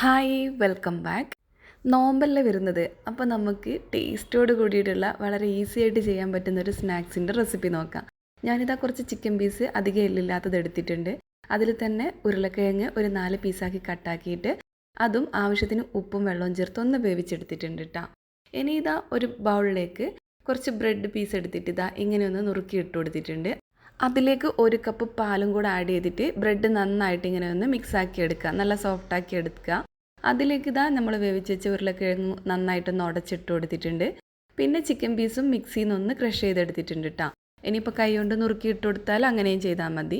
Hi welcome back. നോമ്പല്ലേ വരുന്നത്. അപ്പോൾ നമുക്ക് ടേസ്റ്റോട് കൂടിയിട്ടുള്ള വളരെ ഈസി ആയിട്ട് ചെയ്യാൻ പറ്റുന്ന ഒരു സ്നാക്സിന്റെ റെസിപ്പി നോക്കാം. ഞാനിതാ കുറച്ച് ചിക്കൻ പീസ് അധികം എല്ലില്ലാത്തത് എടുത്തിട്ടുണ്ട്. അതിൽ തന്നെ ഉരുളക്കിഴങ്ങ് ഒരു നാല് പീസാക്കി കട്ടാക്കിയിട്ട് അതും ആവശ്യത്തിന് ഉപ്പും വെള്ളവും ചേർത്ത് ഒന്ന് വേവിച്ചെടുത്തിട്ടുണ്ട് കേട്ടോ ഇനി ഇതാ ഒരു ബൗളിലേക്ക് കുറച്ച് ബ്രെഡ് പീസ് എടുത്തിട്ട് ഇതാ ഇങ്ങനെ ഒന്ന് നുറുക്കി ഇട്ട് കൊടുത്തിട്ടുണ്ട്. അതിലേക്ക് ഒരു കപ്പ് പാലും കൂടെ ആഡ് ചെയ്തിട്ട് ബ്രെഡ് നന്നായിട്ട് ഇങ്ങനെ ഒന്ന് മിക്സ് ആക്കി എടുക്കുക. നല്ല സോഫ്റ്റാക്കി എടുക്കുക. അതിലേക്ക് ഇതാ നമ്മൾ വേവിച്ച് വെച്ച ഉരുളക്കിഴങ്ങ് നന്നായിട്ടൊന്ന് ഉടച്ചിട്ട് കൊടുത്തിട്ടുണ്ട്. പിന്നെ ചിക്കൻ പീസും മിക്സിയിൽ നിന്ന് ഒന്ന് ക്രഷ് ചെയ്തെടുത്തിട്ടുണ്ട് കേട്ടോ ഇനിയിപ്പോൾ കൈ കൊണ്ട് നുറുക്കി ഇട്ട് കൊടുത്താൽ അങ്ങനെയും ചെയ്താൽ മതി.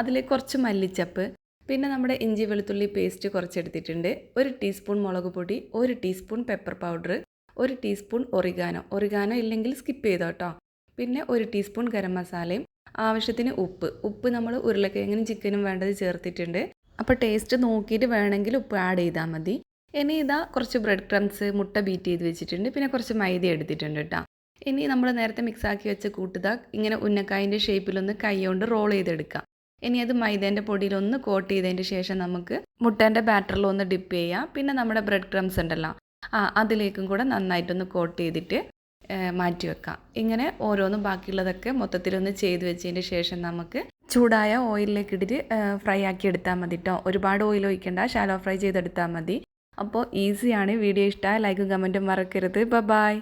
അതിലേക്ക് കുറച്ച് മല്ലിച്ചപ്പ് പിന്നെ നമ്മുടെ ഇഞ്ചി വെളുത്തുള്ളി പേസ്റ്റ് കുറച്ചെടുത്തിട്ടുണ്ട്. ഒരു ടീസ്പൂൺ മുളക് പൊടി ഒരു ടീസ്പൂൺ പെപ്പർ പൗഡർ ഒരു ടീസ്പൂൺ ഒറിഗാനോ ഒറിഗാനോ ഇല്ലെങ്കിൽ സ്കിപ്പ് ചെയ്തോ കേട്ടോ പിന്നെ ഒരു ടീസ്പൂൺ ഗരം മസാലയും ആവശ്യത്തിന് ഉപ്പ്. ഉപ്പ് നമ്മൾ ഉരുളക്കിഴങ്ങിനും ചിക്കനും വേണ്ടത് ചേർത്തിട്ടുണ്ട്. അപ്പോൾ ടേസ്റ്റ് നോക്കിയിട്ട് വേണമെങ്കിൽ ഉപ്പ് ആഡ് ചെയ്താൽ മതി. ഇനി ഇതാ കുറച്ച് ബ്രെഡ് ക്രംസ് മുട്ട ബീറ്റ് ചെയ്ത് വെച്ചിട്ടുണ്ട്. പിന്നെ കുറച്ച് മൈദ എടുത്തിട്ടുണ്ട് കേട്ടോ ഇനി നമ്മൾ നേരത്തെ മിക്സാക്കി വെച്ച കൂട്ടുക ഇങ്ങനെ ഉന്നക്കായന്റെ ഷേപ്പിലൊന്ന് കൈ കൊണ്ട് റോൾ ചെയ്തെടുക്കാം. ഇനി അത് മൈദേന്റെ പൊടിയിലൊന്ന് കോട്ട് ചെയ്തതിന്റെ ശേഷം നമുക്ക് മുട്ടേന്റെ ബാറ്ററിലൊന്ന് ഡിപ്പ് ചെയ്യാം. പിന്നെ നമ്മുടെ ബ്രെഡ് ക്രംസ് ഉണ്ടല്ലോ ആ അതിലേക്കും കൂടെ നന്നായിട്ടൊന്ന് കോട്ട് ചെയ്തിട്ട് മാറ്റി വെക്കാം. ഇങ്ങനെ ഓരോന്നും ബാക്കിയുള്ളതൊക്കെ മൊത്തത്തിലൊന്ന് ചെയ്ത് വെച്ചതിന് ശേഷം നമുക്ക് ചൂടായ ഓയിലിലേക്ക് ഇട്ടിട്ട് ഫ്രൈ ആക്കി എടുത്താൽ മതി കേട്ടോ ഒരുപാട് ഓയിൽ ഒഴിക്കേണ്ട ഷാലോ ഫ്രൈ ചെയ്തെടുത്താൽ മതി. അപ്പോൾ ഈസിയാണ് വീഡിയോ ഇഷ്ടമായ ലൈക്കും കമന്റും മറക്കരുത്. ബ ബായ്